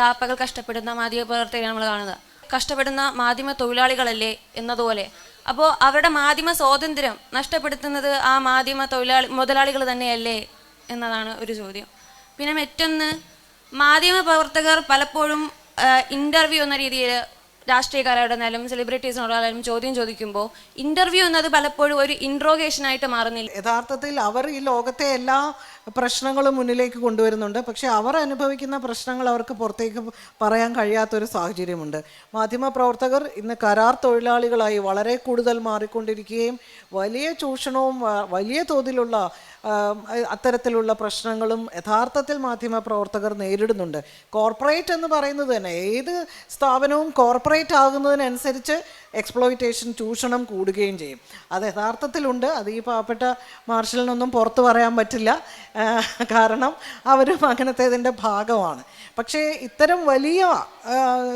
രാപ്പകൽ കഷ്ടപ്പെടുന്ന മാധ്യമ പ്രവർത്തകരെ നമ്മൾ കാണുന്നത്. കഷ്ടപ്പെടുന്ന മാധ്യമ തൊഴിലാളികളല്ലേ എന്നതുപോലെ. അപ്പോൾ അവരുടെ മാധ്യമ സ്വാതന്ത്ര്യം നഷ്ടപ്പെടുത്തുന്നത് ആ മാധ്യമ തൊഴിലാളി മുതലാളികൾ തന്നെയല്ലേ എന്നതാണ് ഒരു ചോദ്യം. പിന്നെ മറ്റൊന്ന് മാധ്യമ പ്രവർത്തകർ പലപ്പോഴും ഇന്റർവ്യൂ എന്ന രീതിയിൽ രാഷ്ട്രീയക്കാരോടായാലും സെലിബ്രിറ്റീസിനോടായാലും ചോദ്യം ചോദിക്കുമ്പോൾ ഇന്റർവ്യൂ എന്നത് പലപ്പോഴും ഒരു ഇൻട്രോഗേഷനായിട്ട് മാറുന്നില്ല. യഥാർത്ഥത്തിൽ അവർ ഈ ലോകത്തെ എല്ലാ പ്രശ്നങ്ങളും മുന്നിലേക്ക് കൊണ്ടുവരുന്നുണ്ട്. പക്ഷെ അവർ അനുഭവിക്കുന്ന പ്രശ്നങ്ങൾ അവർക്ക് പുറത്തേക്ക് പറയാൻ കഴിയാത്തൊരു സാഹചര്യമുണ്ട്. മാധ്യമപ്രവർത്തകർ ഇന്ന് കരാർ തൊഴിലാളികളായി വളരെ കൂടുതൽ മാറിക്കൊണ്ടിരിക്കുകയും വലിയ ചൂഷണവും വലിയ തോതിലുള്ള അത്തരത്തിലുള്ള പ്രശ്നങ്ങളും യഥാർത്ഥത്തിൽ മാധ്യമപ്രവർത്തകർ നേരിടുന്നുണ്ട്. കോർപ്പറേറ്റ് എന്ന് പറയുന്നത് തന്നെ ഏത് സ്ഥാപനവും കോർപ്പറേറ്റ് ആകുന്നതിനനുസരിച്ച് എക്സ്പ്ലോയിറ്റേഷൻ ചൂഷണം കൂടുകയും ചെയ്യും. അത് യഥാർത്ഥത്തിലുണ്ട്. അത് ഈ പാവപ്പെട്ട മാർഷലിനൊന്നും പുറത്ത് പറയാൻ പറ്റില്ല. കാരണം അവരും അങ്ങനത്തേതിന്റെ ഭാഗമാണ്. പക്ഷേ ഇത്തരം വലിയ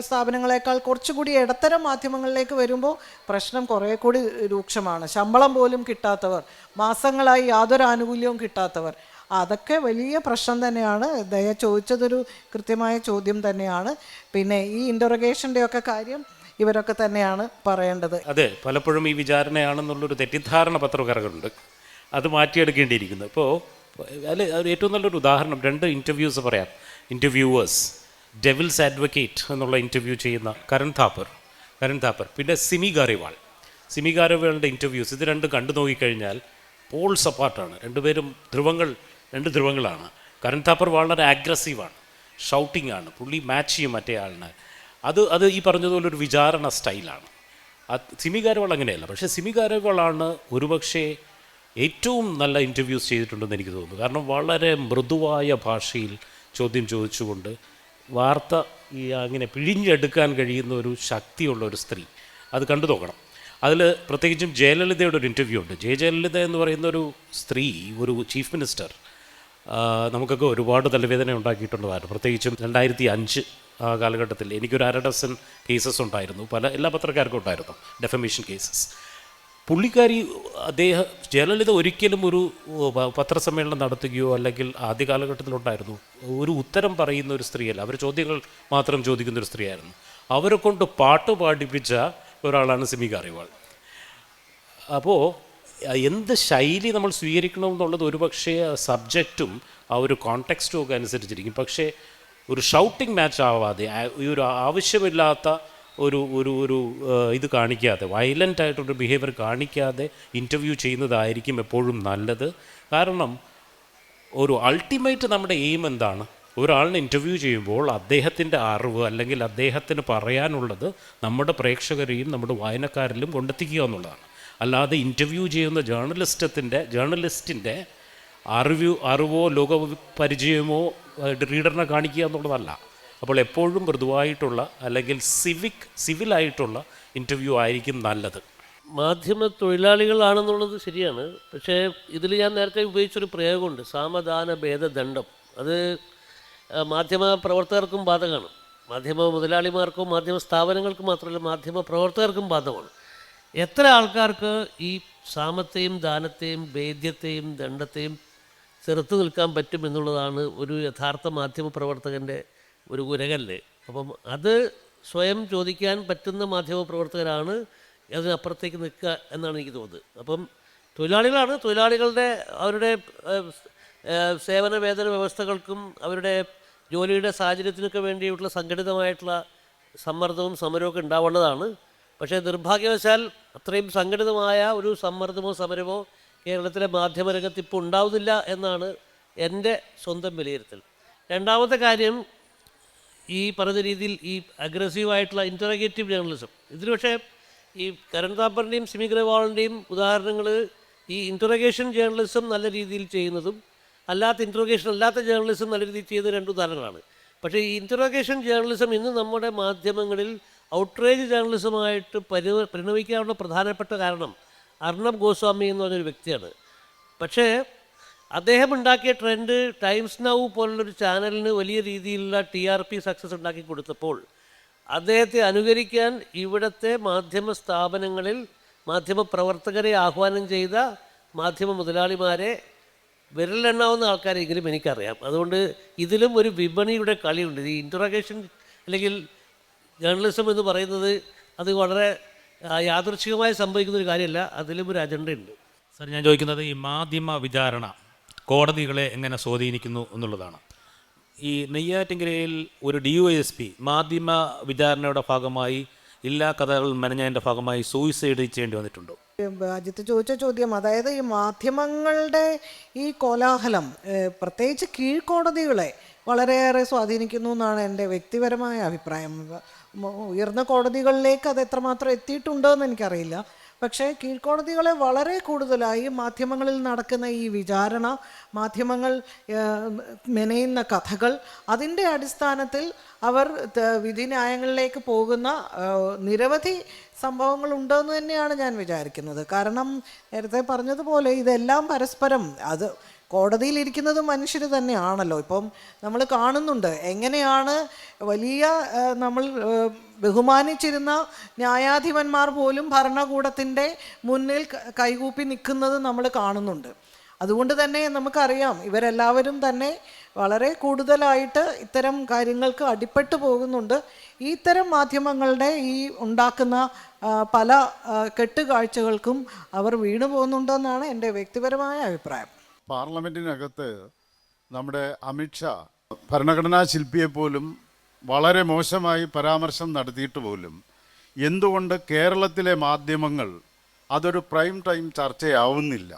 സ്ഥാപനങ്ങളെക്കാൾ കുറച്ചുകൂടി ഇടത്തരം മാധ്യമങ്ങളിലേക്ക് വരുമ്പോൾ പ്രശ്നം കുറേ കൂടി രൂക്ഷമാണ്. ശമ്പളം പോലും കിട്ടാത്തവർ മാസങ്ങളായി യാതൊരു ആനുകൂല്യവും കിട്ടാത്തവർ. അതൊക്കെ വലിയ പ്രശ്നം തന്നെയാണ്. ദയ ചോദിച്ചതൊരു കൃത്യമായ ചോദ്യം തന്നെയാണ്. പിന്നെ ഈ ഇന്ററഗേഷന്റെ കാര്യം ഇവരൊക്കെ തന്നെയാണ് പറയേണ്ടത്. അതെ പലപ്പോഴും ഈ വിചാരണയാണെന്നുള്ളൊരു തെറ്റിദ്ധാരണ പത്രക്കാരുണ്ട് അത് മാറ്റിയെടുക്കേണ്ടിയിരിക്കുന്നു. ഇപ്പോൾ അതിൽ ഏറ്റവും നല്ലൊരു ഉദാഹരണം രണ്ട് ഇന്റർവ്യൂസ് പറയാം. ഇന്റർവ്യൂവേഴ്സ് ഡെവിൽസ് അഡ്വക്കേറ്റ് എന്നുള്ള ഇന്റർവ്യൂ ചെയ്യുന്ന കരൺ താപ്പർ കരൺ താപ്പർ. പിന്നെ സിമി ഗാരിവാൾ. സിമി ഗാരിവാളിന്റെ ഇന്റർവ്യൂസ് ഇത് രണ്ടും കണ്ടു നോക്കിക്കഴിഞ്ഞാൽ പോൾസ് അപ്പാർട്ടാണ് രണ്ടുപേരും ധ്രുവങ്ങൾ രണ്ട് ധ്രുവങ്ങളാണ്. കരൺ താപ്പർ വളരെ അഗ്രസീവാണ് ഷൗട്ടിംഗ് ആണ്. പുള്ളി മാച്ച് ചെയ്യും മറ്റേ ആളിനെ. അത് അത് ഈ പറഞ്ഞതുപോലെ ഒരു വിചാരണ സ്റ്റൈലാണ്. സിമി അങ്ങനെയല്ല. പക്ഷേ സിമി ഒരുപക്ഷെ ഏറ്റവും നല്ല ഇന്റർവ്യൂസ് ചെയ്തിട്ടുണ്ടെന്ന് എനിക്ക് തോന്നുന്നു. കാരണം വളരെ മൃദുവായ ഭാഷയിൽ ചോദ്യം ചോദിച്ചുകൊണ്ട് വാർത്ത ഈ അങ്ങനെ പിഴിഞ്ഞെടുക്കാൻ കഴിയുന്ന ഒരു ശക്തിയുള്ള ഒരു സ്ത്രീ. അത് കണ്ടു നോക്കണം. അതിൽ പ്രത്യേകിച്ചും ജയലളിതയുടെ ഒരു ഇന്റർവ്യൂ ഉണ്ട്. ജയ ജയലളിത എന്ന് പറയുന്ന ഒരു സ്ത്രീ ഒരു ചീഫ് മിനിസ്റ്റർ നമുക്കൊക്കെ ഒരുപാട് തലവേദന ഉണ്ടാക്കിയിട്ടുള്ളതാണ് പ്രത്യേകിച്ചും രണ്ടായിരത്തി അഞ്ച് കാലഘട്ടത്തിൽ എനിക്കൊരു അര ഡസൻ കേസസ് ഉണ്ടായിരുന്നു. പല എല്ലാ പത്രക്കാർക്കും ഉണ്ടായിരുന്നു. ഡെഫമേഷൻ കേസസ് പുള്ളിക്കാരി അദ്ദേഹം ജയലളിത ഒരിക്കലും ഒരു പത്രസമ്മേളനം നടത്തുകയോ അല്ലെങ്കിൽ ആദ്യ കാലഘട്ടത്തിലുണ്ടായിരുന്നു ഒരു ഉത്തരം പറയുന്ന ഒരു സ്ത്രീയല്ല. അവർ ചോദ്യങ്ങൾ മാത്രം ചോദിക്കുന്ന ഒരു സ്ത്രീയായിരുന്നു. അവരെ കൊണ്ട് പാട്ട് പാടിപ്പിച്ച ഒരാളാണ് സിമി കാറിവാൾ അപ്പോൾ എന്ത് ശൈലി നമ്മൾ സ്വീകരിക്കണം എന്നുള്ളത് ഒരുപക്ഷേ സബ്ജക്റ്റും ആ ഒരു കോണ്ടെക്സ്റ്റും ഒക്കെ അനുസരിച്ചിരിക്കും. പക്ഷേ ഒരു ഷൗട്ടിംഗ് മാച്ച് ആവാതെ ഈ ഒരു ആവശ്യമില്ലാത്ത ഒരു ഒരു ഒരു ഇത് കാണിക്കാതെ വയലന്റ് ആയിട്ടൊരു ബിഹേവിയർ കാണിക്കാതെ ഇന്റർവ്യൂ ചെയ്യുന്നതായിരിക്കും എപ്പോഴും നല്ലത്. കാരണം ഒരു അൾട്ടിമേറ്റ് നമ്മുടെ എയിം എന്താണ്? ഒരാളിനെ ഇന്റർവ്യൂ ചെയ്യുമ്പോൾ അദ്ദേഹത്തിന്റെ അറിവ് അല്ലെങ്കിൽ അദ്ദേഹത്തിന് പറയാനുള്ളത് നമ്മുടെ പ്രേക്ഷകരെയും നമ്മുടെ വായനക്കാരിലും കൊണ്ടെത്തിക്കുക എന്നുള്ളതാണ്. അല്ലാതെ ഇന്റർവ്യൂ ചെയ്യുന്ന ജേർണലിസ്റ്റത്തിന്റെ ജേർണലിസ്റ്റിന്റെ അറിവ് അറിവോ ലോക പരിചയമോ റീഡറിനെ കാണിക്കുക എന്നുള്ളതല്ല. അപ്പോൾ എപ്പോഴും മൃദുവായിട്ടുള്ള അല്ലെങ്കിൽ സിവിക് സിവിലായിട്ടുള്ള ഇന്റർവ്യൂ ആയിരിക്കും നല്ലത്. മാധ്യമ തൊഴിലാളികളാണെന്നുള്ളത് ശരിയാണ്. പക്ഷേ ഇതിൽ ഞാൻ നേരത്തെ ഉപയോഗിച്ചൊരു പ്രയോഗമുണ്ട്. സാമദാന ഭേദദണ്ഡം. അത് മാധ്യമ പ്രവർത്തകർക്കും ബാധകമാണ്. മാധ്യമ മുതലാളിമാർക്കും മാധ്യമ സ്ഥാപനങ്ങൾക്കും മാത്രമല്ല മാധ്യമ പ്രവർത്തകർക്കും ബാധകമാണ്. എത്ര ആൾക്കാർക്ക് ഈ സാമത്തെയും ദാനത്തെയും വേദ്യത്തെയും ദണ്ഡത്തെയും ചെറുത്തു നിൽക്കാൻ പറ്റും എന്നുള്ളതാണ് ഒരു യഥാർത്ഥ മാധ്യമ പ്രവർത്തകന്റെ ഒരു ഉരകല്ല്. അപ്പം അത് സ്വയം ചോദിക്കാൻ പറ്റുന്ന മാധ്യമ പ്രവർത്തകരാണ് അതിനപ്പുറത്തേക്ക് നിൽക്കുക എന്നാണ് എനിക്ക് തോന്നുന്നത്. അപ്പം തൊഴിലാളികളാണ്. തൊഴിലാളികളുടെ അവരുടെ സേവന വേതന വ്യവസ്ഥകൾക്കും അവരുടെ ജോലിയുടെ സാഹചര്യത്തിനൊക്കെ വേണ്ടിയിട്ടുള്ള സംഘടിതമായിട്ടുള്ള സമ്മർദ്ദവും സമരമൊക്കെ ഉണ്ടാവേണ്ടതാണ്. പക്ഷേ നിർഭാഗ്യവശാൽ അത്രയും സംഘടിതമായ ഒരു സമ്മർദ്ദമോ സമരമോ കേരളത്തിലെ മാധ്യമരംഗത്ത് ഇപ്പോൾ ഉണ്ടാവുന്നില്ല എന്നാണ് എന്റെ സ്വന്തം വിലയിരുത്തൽ. രണ്ടാമത്തെ കാര്യം ഈ പറഞ്ഞ രീതിയിൽ ഈ അഗ്രസീവായിട്ടുള്ള ഇന്ററഗേറ്റീവ് ജേർണലിസം ഇതിൽ പക്ഷേ ഈ കരൺ താപ്പറിന്റെയും സിമി ഗ്രവാളിന്റെയും ഉദാഹരണങ്ങൾ ഈ ഇന്ററഗേഷൻ ജേർണലിസം നല്ല രീതിയിൽ ചെയ്യുന്നതും അല്ലാത്ത ഇന്ററഗേഷൻ അല്ലാത്ത ജേർണലിസം നല്ല രീതിയിൽ ചെയ്യുന്ന രണ്ട് ഉദാഹരണങ്ങളാണ്. പക്ഷേ ഈ ഇന്ററഗേഷൻ ജേർണലിസം ഇന്ന് നമ്മുടെ മാധ്യമങ്ങളിൽ ഔട്ട്റേജ് ജേർണലിസമായിട്ട് പരി പരിണമിക്കാനുള്ള പ്രധാനപ്പെട്ട കാരണം അർണബ് ഗോസ്വാമി എന്ന് പറഞ്ഞൊരു വ്യക്തിയാണ്. പക്ഷേ അദ്ദേഹം ഉണ്ടാക്കിയ ട്രെൻഡ് ടൈംസ് നൗ പോലുള്ളൊരു ചാനലിന് വലിയ രീതിയിലുള്ള ടി ആർ പി സക്സസ് ഉണ്ടാക്കി കൊടുത്തപ്പോൾ അദ്ദേഹത്തെ അനുകരിക്കാൻ ഇവിടുത്തെ മാധ്യമ സ്ഥാപനങ്ങളിൽ മാധ്യമ പ്രവർത്തകരെ ആഹ്വാനം ചെയ്ത മാധ്യമ മുതലാളിമാരെ വിരലെണ്ണാവുന്ന ആൾക്കാരെങ്കിലും എനിക്കറിയാം. അതുകൊണ്ട് ഇതിലും ഒരു വിപണിയുടെ കളിയുണ്ട്. ഈ ഇന്ററഗേഷൻ അല്ലെങ്കിൽ ജേർണലിസം എന്ന് പറയുന്നത് അത് വളരെ യാദൃച്ഛികമായി സംഭവിക്കുന്ന ഒരു കാര്യമല്ല അതിലും ഒരു അജണ്ടയുണ്ട്. സർ ഞാൻ ചോദിക്കുന്നത് ഈ മാധ്യമ വിചാരണ കോടതികളെ എങ്ങനെ സ്വാധീനിക്കുന്നു എന്നുള്ളതാണ്. ഈ നെയ്യാറ്റിൻകരയിൽ ഒരു ഡി ഒ എസ് പി മാധ്യമ വിചാരണയുടെ ഭാഗമായി എല്ലാ കഥകൾ മെനഞ്ഞതിന്റെ ഭാഗമായി സൂയിസൈഡ് ചെയ്യേണ്ടി വന്നിട്ടുണ്ടോ. അജിത്ത് ചോദിച്ച ചോദ്യം അതായത് ഈ മാധ്യമങ്ങളുടെ ഈ കോലാഹലം പ്രത്യേകിച്ച് കീഴ്ക്കോടതികളെ വളരെയേറെ സ്വാധീനിക്കുന്നു എന്നാണ് എന്റെ വ്യക്തിപരമായ അഭിപ്രായം. ഉയർന്ന കോടതികളിലേക്ക് അത് എത്രമാത്രം എത്തിയിട്ടുണ്ടോ എന്ന് എനിക്കറിയില്ല. പക്ഷേ കീഴ്ക്കോടതികളെ വളരെ കൂടുതലായി മാധ്യമങ്ങളിൽ നടക്കുന്ന ഈ വിചാരണ മാധ്യമങ്ങൾ മെനയുന്ന കഥകൾ അതിന്റെ അടിസ്ഥാനത്തിൽ അവർ വിധി വിധിന്യായങ്ങളിലേക്ക് പോകുന്ന നിരവധി സംഭവങ്ങൾ ഉണ്ടെന്ന് തന്നെയാണ് ഞാൻ വിചാരിക്കുന്നത്. കാരണം നേരത്തെ പറഞ്ഞതുപോലെ ഇതെല്ലാം പരസ്പരം അത് കോടതിയിലിരിക്കുന്നത് മനുഷ്യർ തന്നെയാണല്ലോ. ഇപ്പം നമ്മൾ കാണുന്നുണ്ട്. എങ്ങനെയാണ് വലിയ നമ്മൾ ബഹുമാനിച്ചിരുന്ന ന്യായാധിപന്മാർ പോലും ഭരണകൂടത്തിന്റെ മുന്നിൽ കൈകൂപ്പി നിൽക്കുന്നത് നമ്മൾ കാണുന്നുണ്ട്. അതുകൊണ്ട് തന്നെ നമുക്കറിയാം ഇവരെല്ലാവരും തന്നെ വളരെ കൂടുതലായിട്ട് ഇത്തരം കാര്യങ്ങൾക്ക് അടിപ്പെട്ടു പോകുന്നുണ്ട്. ഇത്തരം മാധ്യമങ്ങളുടെ ഈ ഉണ്ടാക്കുന്ന പല കെട്ടുകാഴ്ചകൾക്കും അവർ വീണു പോകുന്നുണ്ടെന്നാണ് എന്റെ വ്യക്തിപരമായ അഭിപ്രായം. പാർലമെന്റിനകത്ത് നമ്മുടെ അമിത്ഷാ ഭരണഘടനാ ശില്പിയെ പോലും വളരെ മോശമായി പരാമർശം നടത്തിയിട്ട് പോലും എന്തുകൊണ്ട് കേരളത്തിലെ മാധ്യമങ്ങൾ അതൊരു പ്രൈം ടൈം ചർച്ചയാവുന്നില്ല?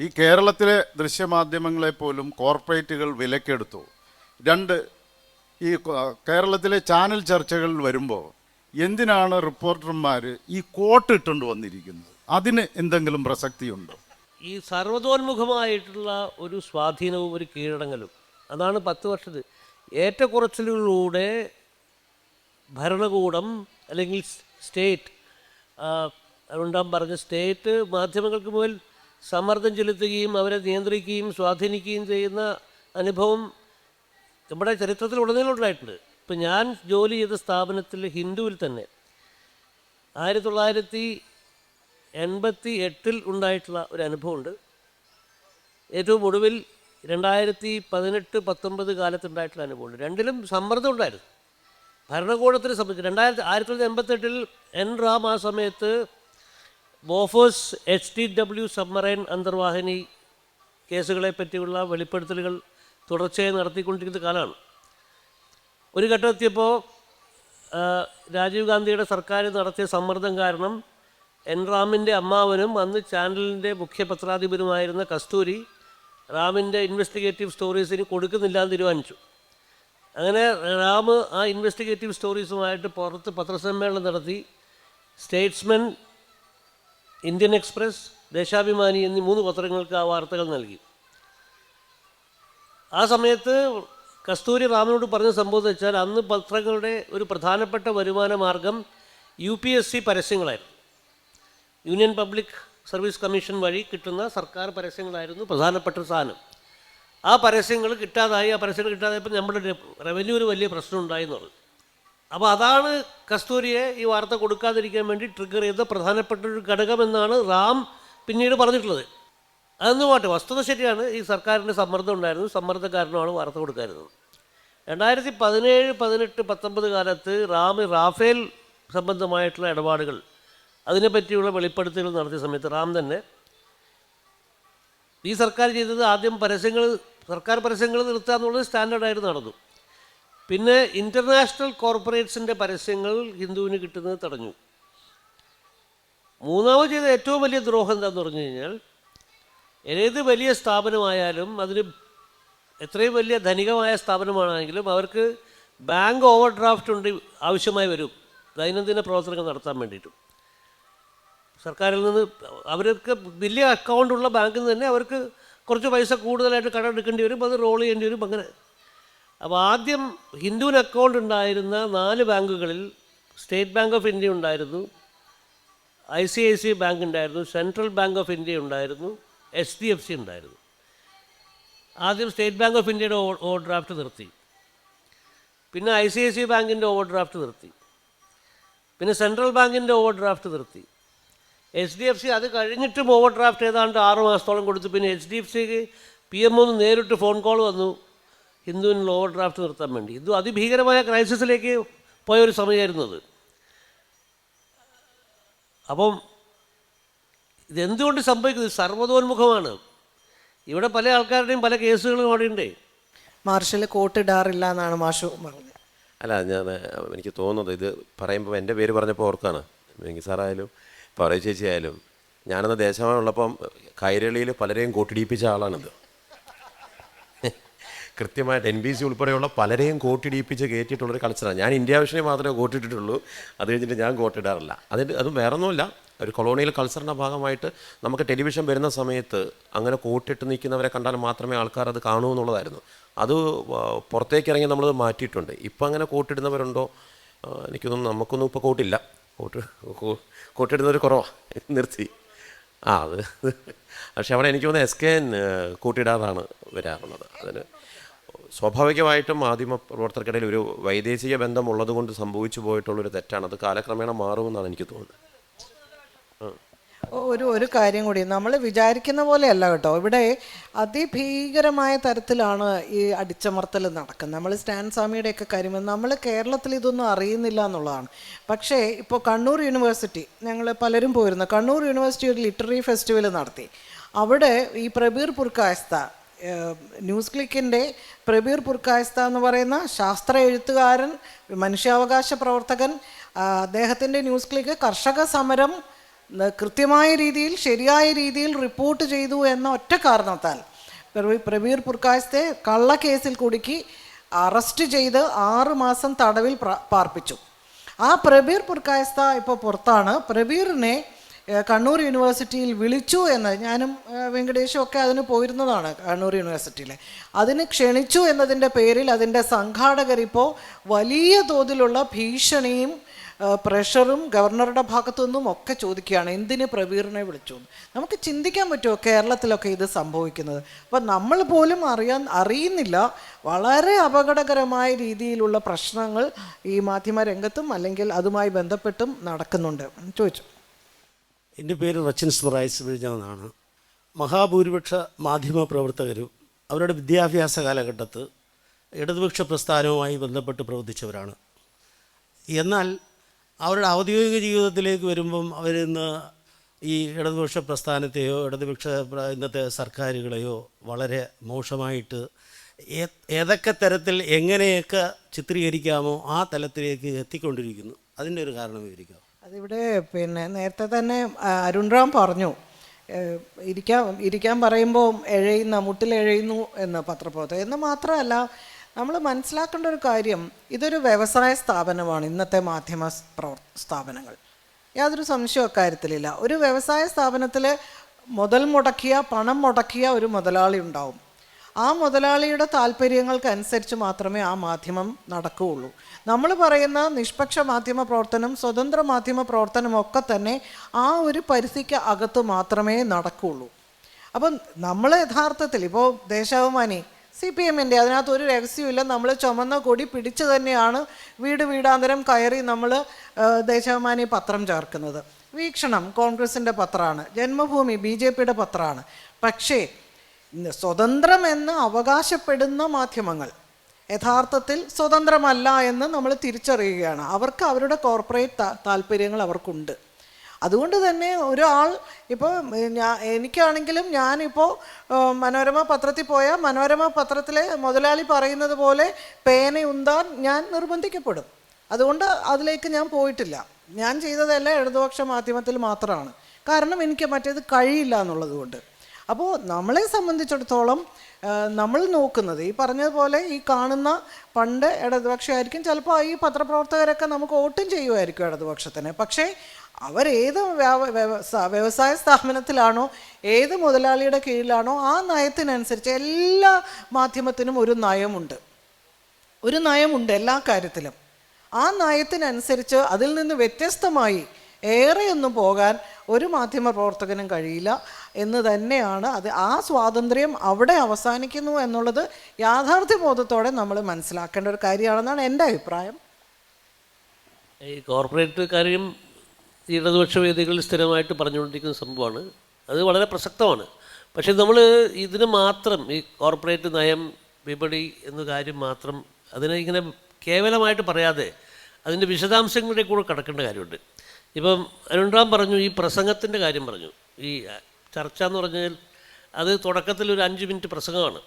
ഈ കേരളത്തിലെ ദൃശ്യമാധ്യമങ്ങളെ പോലും കോർപ്പറേറ്റുകൾ വിലക്കെടുത്തു. രണ്ട് ഈ കേരളത്തിലെ ചാനൽ ചർച്ചകൾ വരുമ്പോൾ എന്തിനാണ് റിപ്പോർട്ടർമാർ ഈ കോട്ട് ഇട്ടുകൊണ്ട് വന്നിരിക്കുന്നത്? അതിന് എന്തെങ്കിലും പ്രസക്തിയുണ്ടോ? ഈ സർവതോന്മുഖമായിട്ടുള്ള ഒരു സ്വാധീനവും ഒരു കീഴടങ്ങലും. അതാണ് പത്ത് വർഷത്തിൽ ഏറ്റക്കുറച്ചിലുകളിലൂടെ ഭരണകൂടം അല്ലെങ്കിൽ സ്റ്റേറ്റ് ആ, പറഞ്ഞ സ്റ്റേറ്റ് മാധ്യമങ്ങൾക്ക് മുമ്പിൽ സമ്മർദ്ദം ചെലുത്തുകയും അവരെ നിയന്ത്രിക്കുകയും സ്വാധീനിക്കുകയും ചെയ്യുന്ന അനുഭവം നമ്മുടെ ചരിത്രത്തിൽ ഉടനീളം ഉണ്ടായിട്ടുണ്ട് ഇപ്പം ഞാൻ ജോലി ചെയ്ത സ്ഥാപനത്തിൽ ഹിന്ദുവിൽ തന്നെ. ആയിരത്തി തൊള്ളായിരത്തി എൺപത്തി എട്ടിൽ ഉണ്ടായിട്ടുള്ള ഒരു അനുഭവമുണ്ട്. ഏറ്റവും ഒടുവിൽ രണ്ടായിരത്തി പതിനെട്ട് പത്തൊമ്പത് കാലത്തുണ്ടായിട്ടുള്ള അനുഭവമുണ്ട്. രണ്ടിലും സമ്മർദ്ദം ഉണ്ടായിരുന്നു. ഭരണകൂടത്തിനെ സംബന്ധിച്ച് രണ്ടായിരത്തി ആയിരത്തി തൊള്ളായിരത്തി എൺപത്തെട്ടിൽ എൻ. റാം ആ സമയത്ത് Bofors H D W submarine അന്തർവാഹിനി കേസുകളെ പറ്റിയുള്ള വെളിപ്പെടുത്തലുകൾ തുടർച്ചയായി നടത്തിക്കൊണ്ടിരിക്കുന്ന കാലമാണ്. ഒരു ഘട്ടം എത്തിയപ്പോൾ രാജീവ് ഗാന്ധിയുടെ സർക്കാർ നടത്തിയ സമ്മർദ്ദം കാരണം എൻ റാമിന്റെ അമ്മാവനും അന്ന് ചാനലിന്റെ മുഖ്യ പത്രാധിപരുമായിരുന്ന കസ്തൂരി റാമിന്റെ ഇൻവെസ്റ്റിഗേറ്റീവ് സ്റ്റോറീസിന് കൊടുക്കുന്നില്ല എന്ന് തീരുമാനിച്ചു. അങ്ങനെ റാം ആ ഇൻവെസ്റ്റിഗേറ്റീവ് സ്റ്റോറീസുമായിട്ട് പുറത്ത് പത്രസമ്മേളനം നടത്തി. സ്റ്റേറ്റ്സ്മെൻ ഇന്ത്യൻ എക്സ്പ്രസ് ദേശാഭിമാനി എന്നീ മൂന്ന് പത്രങ്ങൾക്ക് ആ വാർത്തകൾ നൽകി. ആ സമയത്ത് കസ്തൂരി റാമിനോട് പറഞ്ഞ സംഭവം വെച്ചാൽ അന്ന് പത്രങ്ങളുടെ ഒരു പ്രധാനപ്പെട്ട വരുമാന മാർഗം യു പി എസ് സി പരസ്യങ്ങളായിരുന്നു. യൂണിയൻ പബ്ലിക് സർവീസ് കമ്മീഷൻ വഴി കിട്ടുന്ന സർക്കാർ പരസ്യങ്ങളായിരുന്നു പ്രധാനപ്പെട്ട സാധനം. ആ പരസ്യങ്ങൾ കിട്ടാതായി ആ പരസ്യങ്ങൾ കിട്ടാതായപ്പോൾ നമ്മുടെ റവന്യൂ ഒരു വലിയ പ്രശ്നം ഉണ്ടായി എന്നുള്ളത് അപ്പോൾ അതാണ് കസ്തൂരിയെ ഈ വാർത്ത കൊടുക്കാതിരിക്കാൻ വേണ്ടി ട്രിഗർ ചെയ്ത പ്രധാനപ്പെട്ട ഒരു ഘടകമെന്നാണ് റാം പിന്നീട് പറഞ്ഞിട്ടുള്ളത്. അതൊന്നും പോട്ടെ വസ്തുത ശരിയാണ് ഈ സർക്കാരിന്റെ സമ്മർദ്ദം ഉണ്ടായിരുന്നു സമ്മർദ്ദം കാരണമാണ് വാർത്ത കൊടുക്കാറുള്ളത് രണ്ടായിരത്തി പതിനേഴ് പതിനെട്ട് പത്തൊമ്പത് കാലത്ത് റാം റാഫേൽ സംബന്ധമായിട്ടുള്ള ഇടപാടുകൾ അതിനെപ്പറ്റിയുള്ള വെളിപ്പെടുത്തലുകൾ നടത്തിയ സമയത്ത് റാം തന്നെ ഈ സർക്കാർ ചെയ്തത് ആദ്യം പരസ്യങ്ങൾ സർക്കാർ പരസ്യങ്ങൾ നിർത്തുക എന്നുള്ളത് സ്റ്റാൻഡേർഡായിട്ട് നടന്നു. പിന്നെ ഇന്റർനാഷണൽ കോർപ്പറേറ്റ്സിന്റെ പരസ്യങ്ങൾ ഹിന്ദുവിന് കിട്ടുന്നത് തടഞ്ഞു. മൂന്നാമത് ചെയ്ത ഏറ്റവും വലിയ ദ്രോഹം എന്താണെന്ന് പറഞ്ഞു കഴിഞ്ഞാൽ ഏത് വലിയ സ്ഥാപനമായാലും അതിന് എത്രയും വലിയ ധനികമായ സ്ഥാപനമാണെങ്കിലും അവർക്ക് ബാങ്ക് ഓവർ ഡ്രാഫ്റ്റ് ഉണ്ട് ആവശ്യമായി വരും. ദൈനംദിന പ്രവർത്തനങ്ങൾ നടത്താൻ വേണ്ടിയിട്ടും. സർക്കാരിൽ നിന്ന് അവർക്ക് വലിയ അക്കൗണ്ടുള്ള ബാങ്കിൽ നിന്ന് തന്നെ അവർക്ക് കുറച്ച് പൈസ കൂടുതലായിട്ട് കടം എടുക്കേണ്ടി വരും അത് റോൾ ചെയ്യേണ്ടി വരും അങ്ങനെ. അപ്പോൾ ആദ്യം ഹിന്ദുവിന് അക്കൗണ്ട് ഉണ്ടായിരുന്ന നാല് ബാങ്കുകളിൽ സ്റ്റേറ്റ് ബാങ്ക് ഓഫ് ഇന്ത്യ ഉണ്ടായിരുന്നു I C I C bank ഉണ്ടായിരുന്നു സെൻട്രൽ ബാങ്ക് ഓഫ് ഇന്ത്യ ഉണ്ടായിരുന്നു എച്ച് ഡി എഫ് സി ഉണ്ടായിരുന്നു. ആദ്യം സ്റ്റേറ്റ് ബാങ്ക് ഓഫ് ഇന്ത്യയുടെ ഓവർ ഡ്രാഫ്റ്റ് നിർത്തി. പിന്നെ ഐ സി ഐ സി ബാങ്കിന്റെ ഓവർ ഡ്രാഫ്റ്റ് നിർത്തി. പിന്നെ സെൻട്രൽ ബാങ്കിന്റെ ഓവർ ഡ്രാഫ്റ്റ് നിർത്തി. എച്ച് ഡി എഫ് സി അത് കഴിഞ്ഞിട്ടും ഓവർ ഡ്രാഫ്റ്റ് ഏതാണ്ട് ആറ് മാസത്തോളം കൊടുത്തു. പിന്നെ എച്ച് ഡി എഫ് സിക്ക് പി എം ഒന്ന് നേരിട്ട് ഫോൺ കോൾ വന്നു. ഹിന്ദുവിനുള്ള ഓവർ ഡ്രാഫ്റ്റ് നിർത്താൻ വേണ്ടി. ഇത് അതിഭീകരമായ ക്രൈസിസിലേക്ക് പോയ ഒരു സമയമായിരുന്നു അത്. അപ്പം ഇതെന്തുകൊണ്ട് സംഭവിക്കുന്നത്? സർവതോന്മുഖമാണ് ഇവിടെ പല ആൾക്കാരുടെയും പല കേസുകളും അവിടെ ഉണ്ട്. മാർഷൽ കോട്ടിടാറില്ല എന്നാണ് മാഷു പറഞ്ഞത്. അല്ല ഞാൻ എനിക്ക് തോന്നുന്നത് ഇത് പറയുമ്പോൾ എന്റെ പേര് പറഞ്ഞപ്പോൾ ഓർക്കാണ്. എനിക്ക് സാറായാലും പറയ ചേച്ചി ആയാലും ഞാനന്ന് ദേശമാണുള്ളപ്പം കൈരളിയിൽ പലരെയും കോട്ടിടിപ്പിച്ച ആളാണിത്. കൃത്യമായിട്ട് എൻ ബി സി ഉൾപ്പെടെയുള്ള പലരെയും കോട്ടിടിപ്പിച്ച് കയറ്റിയിട്ടുള്ളൊരു കൾച്ചറാണ്. ഞാൻ ഇന്ത്യ വിഷനെ മാത്രമേ കോട്ടിട്ടിട്ടുള്ളൂ. അത് കഴിഞ്ഞിട്ട് ഞാൻ കോട്ടിടാറില്ല. അതിന്റെ അതും വേറെ ഒന്നുമില്ല ഒരു കൊളോണിയൽ കൾച്ചറിന്റെ ഭാഗമായിട്ട് നമുക്ക് ടെലിവിഷൻ വരുന്ന സമയത്ത് അങ്ങനെ കോട്ടിട്ട് നിൽക്കുന്നവരെ കണ്ടാൽ മാത്രമേ ആൾക്കാർ അത് കാണൂ എന്നുള്ളതായിരുന്നു. അത് പുറത്തേക്ക് ഇറങ്ങി നമ്മളത് മാറ്റിയിട്ടുണ്ട്. ഇപ്പം അങ്ങനെ കോട്ടിടുന്നവരുണ്ടോ എനിക്കൊന്നും നമുക്കൊന്നും ഇപ്പോൾ കോട്ടില്ല. കോട്ട് കോട്ടിടുന്നവർ കുറവാണ് നിർത്തി. ആ അത് പക്ഷെ അവിടെ എനിക്ക് തോന്നുന്നു എസ് കെ എൻ കൂട്ടിയിടാതാണ് വരാറുള്ളത്. അതിന് സ്വാഭാവികമായിട്ടും മാധ്യമ പ്രവർത്തകർക്കിടയിൽ ഒരു വൈദേശിക ബന്ധമുള്ളത് കൊണ്ട് സംഭവിച്ചു പോയിട്ടുള്ളൊരു തെറ്റാണ്. അത് കാലക്രമേണ മാറുമെന്നാണ് എനിക്ക് തോന്നുന്നത്. ഒരു ഒരു കാര്യം കൂടി. നമ്മൾ വിചാരിക്കുന്ന പോലെയല്ല കേട്ടോ. ഇവിടെ അതിഭീകരമായ തരത്തിലാണ് ഈ അടിച്ചമർത്തൽ നടക്കുന്നത്. നമ്മൾ സ്റ്റാൻ സ്വാമിയുടെയൊക്കെ കാര്യം നമ്മൾ കേരളത്തിൽ ഇതൊന്നും അറിയുന്നില്ല എന്നുള്ളതാണ്. പക്ഷേ ഇപ്പോൾ കണ്ണൂർ യൂണിവേഴ്സിറ്റി ഞങ്ങൾ പലരും പോയിരുന്നു. കണ്ണൂർ യൂണിവേഴ്സിറ്റി ഒരു ലിറ്റററി ഫെസ്റ്റിവൽ നടത്തി. അവിടെ ഈ പ്രബീർ പുർക്കായസ്ത ന്യൂസ് ക്ലിക്കിന്റെ പ്രബീർ പുർക്കായസ്ത എന്ന് പറയുന്ന ശാസ്ത്ര എഴുത്തുകാരൻ മനുഷ്യാവകാശ പ്രവർത്തകൻ അദ്ദേഹത്തിന്റെ ന്യൂസ് ക്ലിക്ക് കർഷക സമരം കൃത്യമായ രീതിയിൽ ശരിയായ രീതിയിൽ റിപ്പോർട്ട് ചെയ്തു എന്ന ഒറ്റ കാരണത്താൽ പ്രവീർ പുർക്കാശത്തെ കള്ളക്കേസിൽ കുടുക്കി അറസ്റ്റ് ചെയ്ത് ആറ് മാസം തടവിൽ പാർപ്പിച്ചു. ആ പ്രബീർ പുർക്കായസ്ത ഇപ്പോൾ പുറത്താണ്. പ്രബീറിനെ കണ്ണൂർ യൂണിവേഴ്സിറ്റിയിൽ വിളിച്ചു എന്ന് ഞാനും വെങ്കടേഷും ഒക്കെ അതിന് പോയിരുന്നതാണ് കണ്ണൂർ യൂണിവേഴ്സിറ്റിയിൽ അതിന് ക്ഷണിച്ചു എന്നതിന്റെ പേരിൽ അതിന്റെ സംഘാടകരിപ്പോൾ വലിയ തോതിലുള്ള ഭീഷണിയും പ്രഷറും ഗവർണറുടെ ഭാഗത്തു നിന്നും ഒക്കെ ചോദിക്കുകയാണ് എന്തിന് പ്രവീറിനെ വിളിച്ചു. നമുക്ക് ചിന്തിക്കാൻ പറ്റുമോ കേരളത്തിലൊക്കെ ഇത് സംഭവിക്കുന്നത്? അപ്പം നമ്മൾ പോലും അറിയാൻ അറിയുന്നില്ല. വളരെ അപകടകരമായ രീതിയിലുള്ള പ്രശ്നങ്ങൾ ഈ മാധ്യമ രംഗത്തും അല്ലെങ്കിൽ അതുമായി ബന്ധപ്പെട്ടും നടക്കുന്നുണ്ട്. ചോദിച്ചു. എന്റെ പേര് റച്ചിൻ സ്മറൈസ് വിഴിഞ്ഞമെന്നാണ് മഹാഭൂരിപക്ഷ മാധ്യമ പ്രവർത്തകരും അവരുടെ വിദ്യാഭ്യാസ കാലഘട്ടത്ത് ഇടതുപക്ഷ പ്രസ്ഥാനവുമായി ബന്ധപ്പെട്ട് പ്രവർത്തിച്ചവരാണ്. എന്നാൽ അവരുടെ ഔദ്യോഗിക ജീവിതത്തിലേക്ക് വരുമ്പം അവരിന്ന് ഈ ഇടതുപക്ഷ പ്രസ്ഥാനത്തെയോ ഇടതുപക്ഷ ഇന്നത്തെ സർക്കാരുകളെയോ വളരെ മോശമായിട്ട് ഏതൊക്കെ തരത്തിൽ എങ്ങനെയൊക്കെ ചിത്രീകരിക്കാമോ ആ തലത്തിലേക്ക് എത്തിക്കൊണ്ടിരിക്കുന്നു. അതിന്റെ ഒരു കാരണം വിവരിക്കാം. അതിവിടെ പിന്നെ നേരത്തെ തന്നെ അരുൺ റാം പറഞ്ഞു ഇരിക്കാൻ ഇരിക്കാൻ പറയുമ്പോൾ എഴയുന്ന മുട്ടിൽ എഴയുന്നു എന്ന് പത്രപ്രവർത്തകർ എന്ന് മാത്രമല്ല നമ്മൾ മനസ്സിലാക്കേണ്ട ഒരു കാര്യം ഇതൊരു വ്യവസായ സ്ഥാപനമാണ് ഇന്നത്തെ മാധ്യമ പ്രവർ സ്ഥാപനങ്ങൾ. യാതൊരു സംശയവും അക്കാര്യത്തിലില്ല. ഒരു വ്യവസായ സ്ഥാപനത്തിൽ മുതൽ മുടക്കിയ പണം മുടക്കിയ ഒരു മുതലാളി ഉണ്ടാവും. ആ മുതലാളിയുടെ താല്പര്യങ്ങൾക്ക് അനുസരിച്ച് മാത്രമേ ആ മാധ്യമം നടക്കുകയുള്ളൂ. നമ്മൾ പറയുന്ന നിഷ്പക്ഷ മാധ്യമ പ്രവർത്തനം സ്വതന്ത്ര മാധ്യമ പ്രവർത്തനം ഒക്കെ തന്നെ ആ ഒരു പരിധിക്ക് അകത്ത് മാത്രമേ നടക്കുകയുള്ളൂ. അപ്പം നമ്മൾ യഥാർത്ഥത്തിൽ ഇപ്പോൾ ദേശാഭിമാനി സി പി എമ്മിന്റെ അതിനകത്ത് ഒരു രഹസ്യമില്ല നമ്മൾ ചുമന്ന കൊടി പിടിച്ചു തന്നെയാണ് വീട് വീടാന്തരം കയറി നമ്മൾ ദേശാഭിമാനി പത്രം ചേർക്കുന്നത്. വീക്ഷണം കോൺഗ്രസിന്റെ പത്രമാണ്. ജന്മഭൂമി ബി ജെ പിയുടെ പത്രമാണ്. പക്ഷേ സ്വതന്ത്രമെന്ന് അവകാശപ്പെടുന്ന മാധ്യമങ്ങൾ യഥാർത്ഥത്തിൽ സ്വതന്ത്രമല്ല എന്ന് നമ്മൾ തിരിച്ചറിയുകയാണ്. അവർക്ക് അവരുടെ കോർപ്പറേറ്റ് താല്പര്യങ്ങൾ അവർക്കുണ്ട്. അതുകൊണ്ട് തന്നെ ഒരാൾ ഇപ്പോൾ ഞാൻ എനിക്കാണെങ്കിലും ഞാനിപ്പോൾ മനോരമ പത്രത്തിൽ പോയാൽ മനോരമ പത്രത്തിലെ മുതലാളി പറയുന്നത് പോലെ പേന ഉന്താൻ ഞാൻ നിർബന്ധിക്കപ്പെടും. അതുകൊണ്ട് അതിലേക്ക് ഞാൻ പോയിട്ടില്ല. ഞാൻ ചെയ്തതെല്ലാം ഇടതുപക്ഷ മാധ്യമത്തിൽ മാത്രമാണ്. കാരണം എനിക്ക് മറ്റേത് കഴിയില്ല എന്നുള്ളത് കൊണ്ട്. അപ്പോൾ നമ്മളെ സംബന്ധിച്ചിടത്തോളം നമ്മൾ നോക്കുന്നത് ഈ പറഞ്ഞതുപോലെ ഈ കാണുന്ന പണ്ട് ഇടതുപക്ഷമായിരിക്കും ചിലപ്പോൾ ഈ പത്രപ്രവർത്തകരൊക്കെ നമുക്ക് വോട്ടും ചെയ്യുമായിരിക്കും ഇടതുപക്ഷത്തിന്. പക്ഷേ അവരേത് വ്യാവ- വ്യവസായ സ്ഥാപനത്തിലാണോ ഏത് മുതലാളിയുടെ കീഴിലാണോ ആ നയത്തിനനുസരിച്ച് എല്ലാ മാധ്യമത്തിനും ഒരു നയമുണ്ട്. ഒരു നയമുണ്ട് എല്ലാ കാര്യത്തിലും. ആ നയത്തിനനുസരിച്ച് അതിൽ നിന്ന് വ്യത്യസ്തമായി ഏറെയൊന്നും പോകാൻ ഒരു മാധ്യമ പ്രവർത്തകനും കഴിയില്ല എന്ന് തന്നെയാണ് അത് ആ സ്വാതന്ത്ര്യം അവിടെ അവസാനിക്കുന്നു എന്നുള്ളത് യാഥാർത്ഥ്യ ബോധത്തോടെ നമ്മൾ മനസ്സിലാക്കേണ്ട ഒരു കാര്യമാണെന്നാണ് എന്റെ അഭിപ്രായം. ഈ കോർപ്പറേറ്റ് കാര്യം ഇടതുപക്ഷ വേദികളിൽ സ്ഥിരമായിട്ട് പറഞ്ഞുകൊണ്ടിരിക്കുന്ന സംഭവമാണ്. അത് വളരെ പ്രസക്തമാണ്. പക്ഷേ നമ്മൾ ഇതിന് മാത്രം ഈ കോർപ്പറേറ്റ് നയം വിപണി എന്ന കാര്യം മാത്രം അതിനെ ഇങ്ങനെ കേവലമായിട്ട് പറയാതെ അതിന്റെ വിശദാംശങ്ങളുടെ കൂടെ കടക്കേണ്ട കാര്യമുണ്ട്. ഇപ്പം അരുൺറാം പറഞ്ഞു ഈ പ്രസംഗത്തിന്റെ കാര്യം പറഞ്ഞു. ഈ ചർച്ച എന്ന് പറഞ്ഞാൽ അത് തുടക്കത്തിൽ ഒരു അഞ്ച് മിനിറ്റ് പ്രസംഗമാണ്.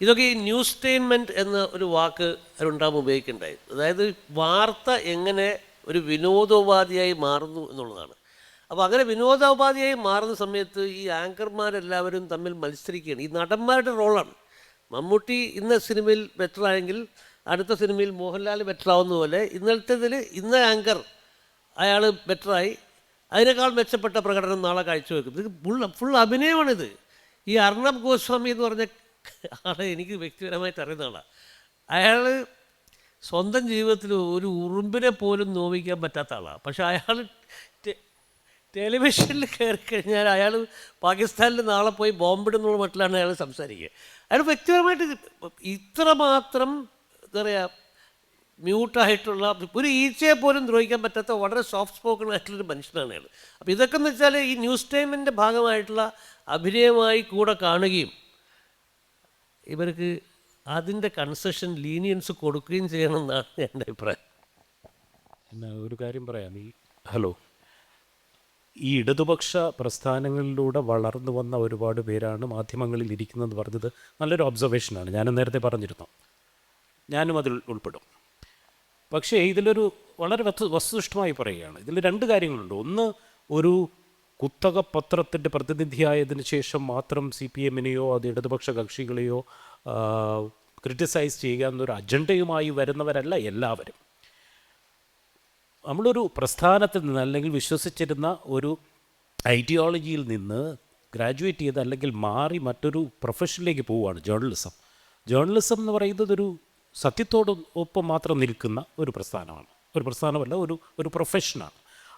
ഇതൊക്കെ ഈ ന്യൂസ് എന്ന ഒരു വാക്ക് അരുൺറാം ഉപയോഗിക്കുന്നുണ്ടായി അതായത് വാർത്ത എങ്ങനെ ഒരു വിനോദോപാധിയായി മാറുന്നു എന്നുള്ളതാണ്. അപ്പോൾ അങ്ങനെ വിനോദോപാധിയായി മാറുന്ന സമയത്ത് ഈ ആങ്കർമാരെല്ലാവരും തമ്മിൽ മത്സരിക്കുകയാണ്. ഈ നടന്മാരുടെ റോളാണ്. മമ്മൂട്ടി ഇന്ന സിനിമയിൽ ബെറ്റർ ആയെങ്കിൽ അടുത്ത സിനിമയിൽ മോഹൻലാൽ ബെറ്റർ ആവുന്ന പോലെ ഇന്നലത്തേതിൽ ഇന്ന ആങ്കർ അയാൾ ബെറ്ററായി അതിനേക്കാൾ മെച്ചപ്പെട്ട പ്രകടനം നാളെ കാഴ്ചവെക്കും. ഇത് ഫുൾ ഫുൾ അഭിനയമാണിത്. ഈ അർണബ് ഗോസ്വാമി എന്ന് പറഞ്ഞ ആളെ എനിക്ക് വ്യക്തിപരമായിട്ട് അറിയുന്ന ആളാണ് അയാൾ സ്വന്തം ജീവിതത്തിൽ ഒരു ഉറുമ്പിനെ പോലും നോവിക്കാൻ പറ്റാത്ത ആളാണ് പക്ഷെ അയാൾ ടെലിവിഷനിൽ കയറി കഴിഞ്ഞാൽ അയാൾ പാകിസ്ഥാനിൽ നാളെ പോയി ബോംബിടുന്നുള്ള മട്ടിലാണ് അയാൾ സംസാരിക്കുക. അയാൾ വ്യക്തിപരമായിട്ട് ഇത്രമാത്രം എന്താ പറയുക മ്യൂട്ടായിട്ടുള്ള ഒരു ഈച്ചയെ പോലും ദ്രോഹിക്കാൻ പറ്റാത്ത വളരെ സോഫ്റ്റ് സ്പോക്കൺ ആയിട്ടുള്ളൊരു മനുഷ്യനാണ് അയാൾ. അപ്പോൾ ഇതൊക്കെ എന്ന് വെച്ചാൽ ഈ ന്യൂസ് ടൈമിന്റെ ഭാഗമായിട്ടുള്ള അഭിനയമായി കൂടെ കാണുകയും ഇവർക്ക് അതിന്റെ കൺസെഷൻ ലീനിയൻസ് കൊടുക്കുകയും ചെയ്യണം എന്നാണ് എന്റെ അഭിപ്രായം. പിന്നെ ഒരു കാര്യം പറയാം. ഈ ഹലോ. ഈ ഇടതുപക്ഷ പ്രസ്ഥാനങ്ങളിലൂടെ വളർന്നു വന്ന ഒരുപാട് പേരാണ് മാധ്യമങ്ങളിൽ ഇരിക്കുന്നതെന്ന് പറഞ്ഞത് നല്ലൊരു ഒബ്സർവേഷനാണ് ഞാനും നേരത്തെ പറഞ്ഞിരുന്നു. ഞാനും അതിൽ ഉൾപ്പെടും. പക്ഷേ ഇതിലൊരു വളരെ വസ്തു വസ്തുനിഷ്ഠമായി പറയുകയാണ്. ഇതിൽ രണ്ട് കാര്യങ്ങളുണ്ട്. ഒന്ന് ഒരു കുത്തക പത്രത്തിന്റെ പ്രതിനിധിയായതിനു ശേഷം മാത്രം സി പി എമ്മിനെയോ അത് ഇടതുപക്ഷ കക്ഷികളെയോ ക്രിട്ടിസൈസ് ചെയ്യുക എന്നൊരു അജണ്ടയുമായി വരുന്നവരല്ല എല്ലാവരും. നമ്മളൊരു പ്രസ്ഥാനത്തിൽ നിന്ന് അല്ലെങ്കിൽ വിശ്വസിച്ചിരുന്ന ഒരു ഐഡിയോളജിയിൽ നിന്ന് ഗ്രാജുവേറ്റ് ചെയ്ത് അല്ലെങ്കിൽ മാറി മറ്റൊരു പ്രൊഫഷനിലേക്ക് പോവുകയാണ് ജേർണലിസം. ജേർണലിസം എന്ന് പറയുന്നത് ഒരു സത്യത്തോട് ഒപ്പം മാത്രം നിൽക്കുന്ന ഒരു പ്രസ്ഥാനമാണ്. ഒരു പ്രസ്ഥാനമല്ല ഒരു ഒരു പ്രൊഫഷനാണ്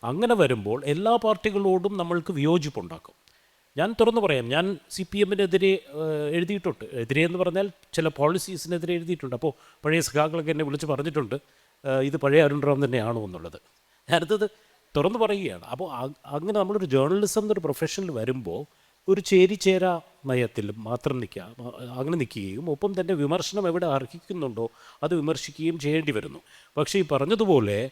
അങ്ങനെ വരുമ്പോൾ എല്ലാ പാർട്ടികളോടും നമ്മൾക്ക് വിയോജിപ്പുണ്ടാക്കും ഞാൻ തുറന്നു പറയാം. ഞാൻ സി പി എമ്മിനെതിരെ എഴുതിയിട്ടുണ്ട്. എതിരെ എന്ന് പറഞ്ഞാൽ ചില പോളിസീസിനെതിരെ എഴുതിയിട്ടുണ്ട്. അപ്പോൾ പഴയ സഖാക്കളൊക്കെ എന്നെ വിളിച്ച് പറഞ്ഞിട്ടുണ്ട് ഇത് പഴയ അരുൺ റാം തന്നെയാണോ എന്നുള്ളത്. ഞാനത് തുറന്നു പറയുകയാണ്. അപ്പോൾ അങ്ങനെ നമ്മളൊരു ജേർണലിസം എന്നൊരു പ്രൊഫഷനിൽ വരുമ്പോൾ ഒരു ചേരിചേര നയത്തിൽ മാത്രം നിൽക്കുക അങ്ങനെ നിൽക്കുകയും ഒപ്പം തന്നെ വിമർശനം എവിടെ അർഹിക്കുന്നുണ്ടോ അത് വിമർശിക്കുകയും ചെയ്യേണ്ടി വരുന്നു. പക്ഷേ ഈ പറഞ്ഞതുപോലെ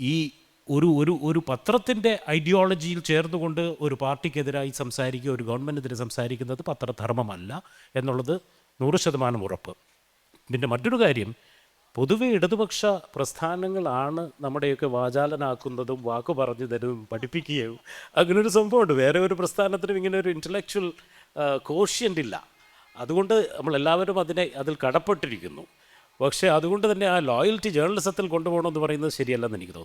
ഈ ഒരു ഒരു ഒരു പത്രത്തിന്റെ ഐഡിയോളജിയിൽ ചേർന്നുകൊണ്ട് ഒരു പാർട്ടിക്കെതിരായി സംസാരിക്കുക ഒരു ഗവൺമെന്റിനെതിരെ സംസാരിക്കുന്നത് പത്രധർമ്മമല്ല എന്നുള്ളത് നൂറ് ശതമാനം ഉറപ്പ്. പിന്നെ മറ്റൊരു കാര്യം പൊതുവെ ഇടതുപക്ഷ പ്രസ്ഥാനങ്ങളാണ് നമ്മുടെയൊക്കെ വാചാലനാക്കുന്നതും വാക്ക് പറഞ്ഞു തരും പഠിപ്പിക്കുകയും ഒരു സംഭവമുണ്ട്. വേറെ ഒരു പ്രസ്ഥാനത്തിനും ഇങ്ങനെ ഒരു ഇന്റലക്ച്വൽ കോഷ്യന്റ് ഇല്ല. അതുകൊണ്ട് നമ്മളെല്ലാവരും അതിനെ അതിൽ കടപ്പെട്ടിരിക്കുന്നു. പക്ഷേ അതുകൊണ്ട് തന്നെ ആ ലോയൽറ്റി ജേർണലിസത്തിൽ കൊണ്ടുപോകണമെന്ന് പറയുന്നത് ശരിയല്ലെന്ന് എനിക്ക് തോന്നുന്നു.